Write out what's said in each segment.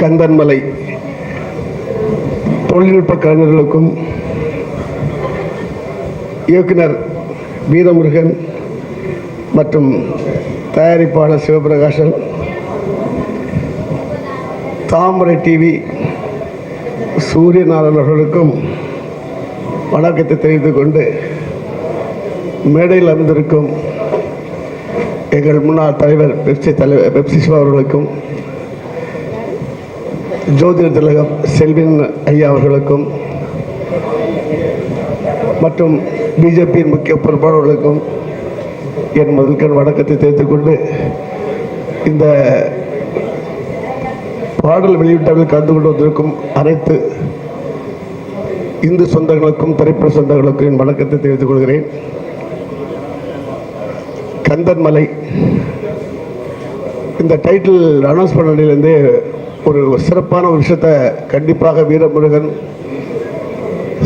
கந்தன்மலை தொழில்நுட்ப கலைஞர்களுக்கும் இயக்குனர் வீரமுருகன் மற்றும் தயாரிப்பாளர் சிவபிரகாசன் தாமரை டிவி சூரியநாதன் அவர்களுக்கும் வணக்கத்தை தெரிவித்துக் கொண்டு மேடையில் அமர்ந்திருக்கும் எங்கள் முன்னாள் தலைவர் பெப்சி தலைவர் பெப்சி சிவா அவர்களுக்கும் ஜோதிட திலகம் செல்வின் ஐயா அவர்களுக்கும் மற்றும் பிஜேபியின் முக்கிய பொறுப்பாளர்களுக்கும் என் முதல்கண் வணக்கத்தை தெரிவித்துக் கொண்டு இந்த பாடல் வெளியிட்டவர்கள் கலந்து கொண்டு வந்திருக்கும் அனைத்து இந்து சொந்தங்களுக்கும் திரைப்பட சொந்தங்களுக்கும் என் வணக்கத்தை தெரிவித்துக் கொள்கிறேன். கந்தன்மலை இந்த டைட்டில் அனௌன்ஸ் பண்ணதிலிருந்தே ஒரு சிறப்பான ஒரு விஷயத்தை கண்டிப்பாக வீரமுருகன்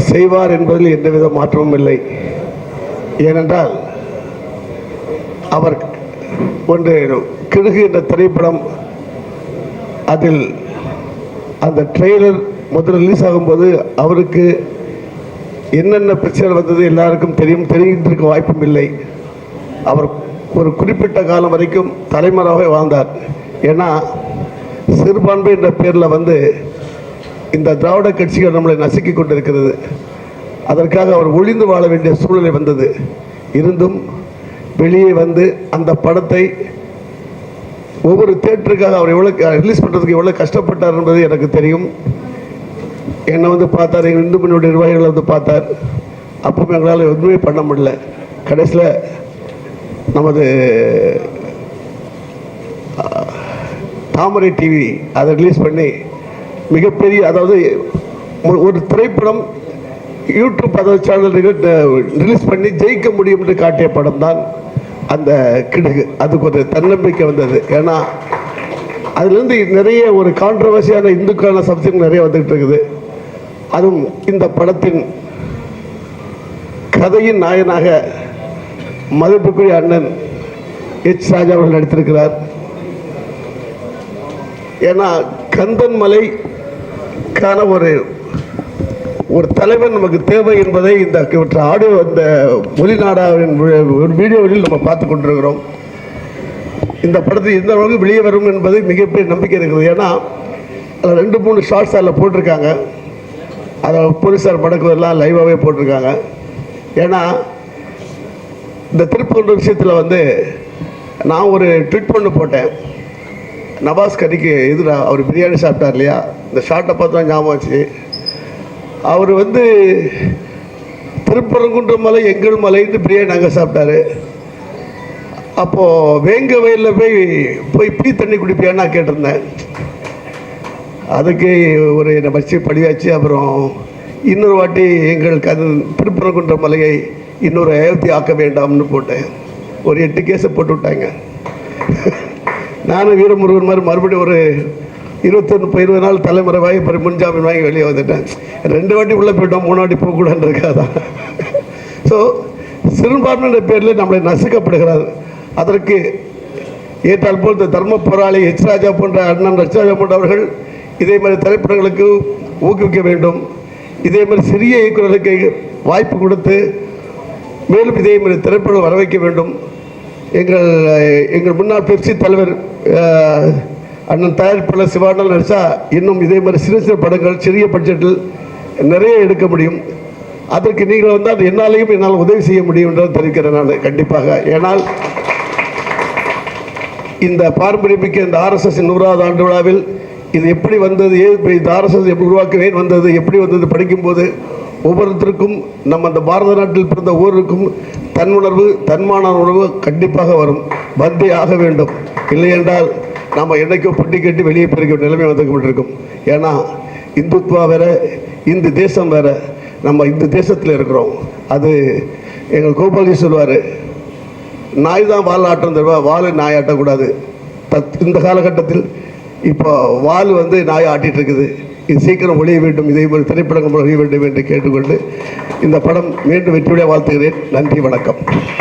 செய்வார் என்பதில் எந்தவித மாற்றமும் இல்லை. ஏனென்றால் அவர் ஒன்று கிழகு என்ற திரைப்படம் அதில் அந்த ட்ரெய்லர் முதல் ரிலீஸ் ஆகும்போது அவருக்கு என்னென்ன பிரச்சனை வந்தது எல்லாருக்கும் தெரியும் தெரிந்திருக்க வாய்ப்பும் இல்லை. அவர் ஒரு குறிப்பிட்ட காலம் வரைக்கும் தலைமறைவாக வாழ்ந்தார். ஏன்னா சிறுபான்மை என்ற பேரில் வந்து இந்த திராவிட கட்சிகள் நம்மளை நசுக்கி கொண்டிருக்கிறது. அதற்காக அவர் ஒளிந்து வாழ வேண்டிய சூழ்நிலை வந்தது. இருந்தும் வெளியே வந்து அந்த படத்தை ஒவ்வொரு தேட்டருக்காக அவர் எவ்வளோ ரிலீஸ் பண்ணுறதுக்கு எவ்வளோ கஷ்டப்பட்டார் என்பது எனக்கு தெரியும். என்னை வந்து பார்த்தார் எங்கள் இந்து மணியோட நிர்வாகிகளை வந்து பார்த்தார். அப்பவும் எங்களால் எதுவுமே பண்ண முடியல. கடைசியில் நமது தாமரை டிவி அதை ரிலீஸ் பண்ணி மிகப்பெரிய அதாவது ஒரு- ஒரு திரைப்படம் யூடியூப் அதை சேனல் ரிலீஸ் பண்ணி ஜெயிக்க முடியும் என்று காட்டிய படம் தான் அந்த கிடுகு. அதுக்கு ஒரு தன்னம்பிக்கை வந்தது. ஏன்னா அதுலேருந்து நிறைய ஒரு கான்ட்ரவர்சியான இந்துக்கான சப்ஜெக்ட் நிறைய வந்துகிட்டு இருக்குது. அதுவும் இந்த படத்தின் கதையின் நாயனாக மதிப்புக்குரிய அண்ணன் எச். ராஜா அவர்கள் நடித்திருக்கிறார். ஏன்னா கந்தன் மலைக்கான ஒரு ஒரு தலைவன் நமக்கு தேவை என்பதை இந்த இவற்றை ஆடியோ இந்த மொழிநாடாவின் ஒரு வீடியோவில் நம்ம பார்த்து கொண்டிருக்கிறோம். இந்த படத்தில் எந்த அளவுக்கு வெளியே வரும் என்பது மிகப்பெரிய நம்பிக்கை இருக்குது ஏன்னா அதில் ரெண்டு மூணு ஷார்ட்ஸ் அதில் போட்டிருக்காங்க. அதை போலீஸார் மடக்குவதெல்லாம் லைவாகவே போட்டிருக்காங்க. ஏன்னா இந்த திருப்பூர் விஷயத்தில் வந்து நான் ஒரு ட்விட் பண்ணு போட்டேன். நவாஸ் கடிக்கு எதிரா அவர் பிரியாணி சாப்பிட்டார் இல்லையா? இந்த ஷார்ட்டை பார்த்தா ஞாபகம் ஆச்சு அவர் வந்து திருப்பரங்குன்ற மலை எங்கள் மலைன்னு பிரியாணி அங்கே சாப்பிட்டாரு. அப்போது வேங்க வயலில் போய் போய் பீ தண்ணி குடிப்பியான்னு நான் கேட்டிருந்தேன். அதுக்கு ஒரு என்னை வச்சு படியாச்சு. அப்புறம் இன்னொரு வாட்டி எங்கள் அது திருப்பரங்குன்ற மலையை இன்னொரு அயோத்தி ஆக்க வேண்டாம்னு போட்டேன். ஒரு எட்டு கேஸை போட்டு விட்டாங்க. நானும் வீரமுருகன் மாதிரி மறுபடியும் ஒரு இருபத்தொன்று இப்போ இருபது நாள் தலைமுறை வாங்கி அப்புறம் முன்ஜாமீன் வாங்கி வெளியே வந்துட்டேன். ரெண்டு வாட்டி உள்ளே போயிட்டோம் மூணு வாட்டி போகக்கூடாதுன்னு இருக்காதான் ஸோ சிறுபான்மையின பேரில் நம்மளை நசுக்கப்படுகிறார் அதற்கு ஏற்றால் போல் இந்த தர்ம போராளி ஹெச் ராஜா போன்ற அண்ணன் ஹெச் ராஜா போன்றவர்கள் இதே மாதிரி திரைப்படங்களுக்கு ஊக்குவிக்க வேண்டும். இதே மாதிரி சிறிய இயக்குநர்களுக்கு வாய்ப்பு கொடுத்து மேலும் இதே மாதிரி திரைப்படம் வர வைக்க வேண்டும். எங்கள் எங்கள் முன்னாள் பெப்சி தலைவர் அண்ணன் தயாரிப்பாளர் சிவானல் நடிச்சா இன்னும் இதே மாதிரி சிறு சிறு படங்கள் சிறிய பட்ஜெட்டில் நிறைய எடுக்க முடியும். அதற்கு நீங்கள் வந்தால் என்னாலையும் என்னால் உதவி செய்ய முடியும் என்று தெரிவிக்கிறேன் நான் கண்டிப்பாக. ஏனால் இந்த பாரம்பரியமிக்க இந்த ஆர்எஸ்எஸ் நூறாவது ஆண்டு விழாவில் இது எப்படி வந்தது ஏன் இந்த ஆர்எஸ்எஸ் எப்படி உருவாக்கவே வந்தது எப்படி வந்தது படிக்கும்போது ஒவ்வொருத்தருக்கும் நம்ம அந்த பாரத நாட்டில் பிறந்த ஒவ்வொருக்கும் தன்னுணர்வு தன்மான உணர்வு கண்டிப்பாக வரும். வந்தே ஆக வேண்டும். இல்லை என்றால் நாம் என்னைக்கோ பொட்டி கட்டி வெளியே போயிருக்க நிலைமை வந்து கொண்டிருக்கும். ஏன்னா இந்துத்வா வேற இந்து தேசம் வேற. நம்ம இந்த தேசத்தில் இருக்கிறோம். அது எங்கள் கோபாலஜி சொல்லுவார் நாய் தான் வால் ஆட்டம் தருவா வால் நாய் ஆட்டக்கூடாது தத் இந்த காலகட்டத்தில் இப்போ வால் வந்து நாய் ஆட்டிகிட்டு இருக்குது. இது சீக்கிரம் ஒழிய வேண்டும் இதே போல் திரைப்படங்கள் ஒழிய வேண்டும் என்று கேட்டுக்கொண்டு இந்த படம் மீண்டும் வெற்றியுடைய வாழ்த்துகிறேன். நன்றி வணக்கம்.